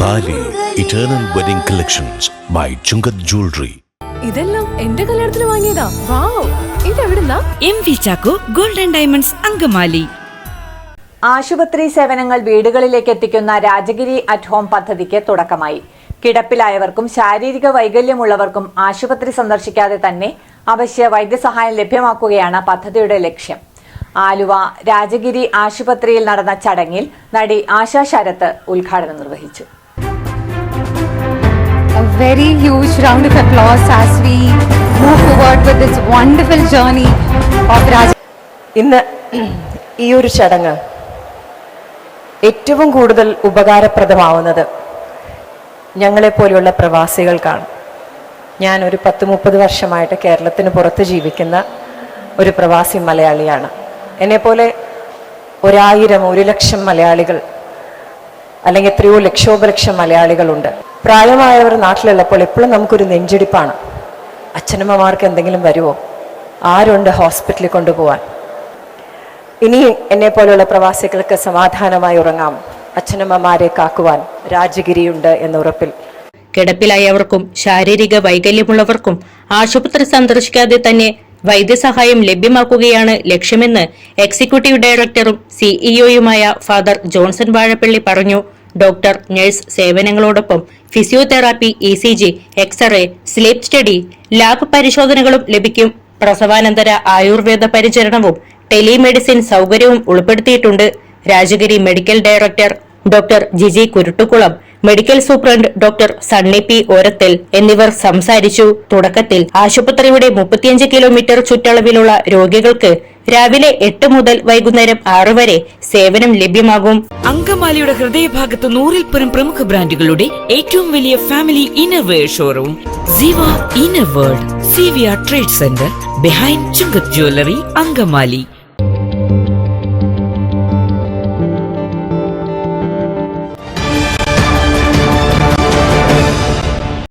Thali eternal wedding collections by Chungath jewellery ഇതെല്ലാം എന്റെ കല്യാണത്തിന് വാങ്ങിയതാ. Wow. ഇതെവിടുന്നാ? M V Chacko golden diamonds Angamaly. ആശുപത്രി സേവനങ്ങൾ വീടുകളിലേക്ക് എത്തിക്കുന്ന രാജഗിരി അറ്റ് ഹോം പദ്ധതിക്ക് തുടക്കമായി. കിടപ്പിലായവർക്കും ശാരീരിക വൈകല്യമുള്ളവർക്കും ആശുപത്രി സന്ദർശിക്കാതെ തന്നെ അവശ്യ വൈദ്യസഹായം ലഭ്യമാക്കുകയാണ് പദ്ധതിയുടെ ലക്ഷ്യം. ആലുവ രാജഗിരി ആശുപത്രിയിൽ നടന്ന ചടങ്ങിൽ നടി ആശാ ശരത്ത് ഉദ്ഘാടനം നിർവഹിച്ചു very huge round of applause as we move forward with this wonderful journey of Raj. ഇന്ന് ഈ ഒരു ചടങ്ങ് ഏറ്റവും കൂടുതൽ ഉപകാരപ്രദമാവുന്നത് ഞങ്ങളെ പോലെയുള്ള പ്രവാസികൾക്കാണ് ഞാൻ ഒരു പത്ത് മുപ്പത് വർഷമായിട്ട് കേരളത്തിന് പുറത്ത് ജീവിക്കുന്ന ഒരു പ്രവാസി മലയാളിയാണ് എന്നെപ്പോലെ ഒരായിരം ഒരു ലക്ഷം മലയാളികൾ അല്ലെങ്കിൽ എത്രയോ ലക്ഷോപലക്ഷം മലയാളികളുണ്ട്. പ്രായമായവർ നാട്ടിലുള്ളപ്പോൾ എപ്പോഴും നമുക്കൊരു നെഞ്ചിടിപ്പാണ്. അച്ഛനമ്മമാർക്ക് എന്തെങ്കിലും വരുമോ ആരുണ്ട് ഹോസ്പിറ്റലിൽ കൊണ്ടുപോകാൻ ഇനി എന്നെ പോലെയുള്ള പ്രവാസികൾക്ക് സമാധാനമായി ഉറങ്ങാം. അച്ഛനമ്മമാരെ കാക്കുവാൻ രാജഗിരിയുണ്ട് എന്ന ഉറപ്പിൽ. കിടപ്പിലായവർക്കും ശാരീരിക വൈകല്യമുള്ളവർക്കും ആശുപത്രി സന്ദർശിക്കാതെ തന്നെ വൈദ്യസഹായം ലഭ്യമാക്കുകയാണ് ലക്ഷ്യമെന്ന് എക്സിക്യൂട്ടീവ് ഡയറക്ടറും സിഇഒയുമായ ഫാദർ ജോൺസൺ വാഴപ്പള്ളി പറഞ്ഞു. Doctor nurse സേവനങ്ങളോടൊപ്പം physiotherapy E C G x-ray sleep study lab പരിശോധനകളും ലഭിക്കും. പ്രസവാനന്തര ആയുർവേദ പരിചരണവും ടെലിമെഡിസിൻ സൗകര്യവും ഉൾപ്പെടുത്തിയിട്ടുണ്ട്. Rajagiri medical director doctor Jiji Kuruttukulam medical superintendent doctor Sunny P ഓരത്തിൽ എന്നിവർ സംസാരിച്ചു. തുടക്കത്തിൽ ആശുപത്രിയുടെ മുപ്പത്തിയഞ്ച് കിലോമീറ്റർ ചുറ്റളവിലുള്ള രോഗികൾക്ക് രാവിലെ എട്ട് മുതൽ വൈകുന്നേരം ആറ് വരെ സേവനം ലഭ്യമാകും. അങ്കമാലിയുടെ ഹൃദയഭാഗത്ത് നൂറിൽ പരം പ്രമുഖ ബ്രാൻഡുകളുടെ ഏറ്റവും വലിയ family innerwear showroom. Ziva inner world C V R trade centre behind Chungath jewellery Angamaly.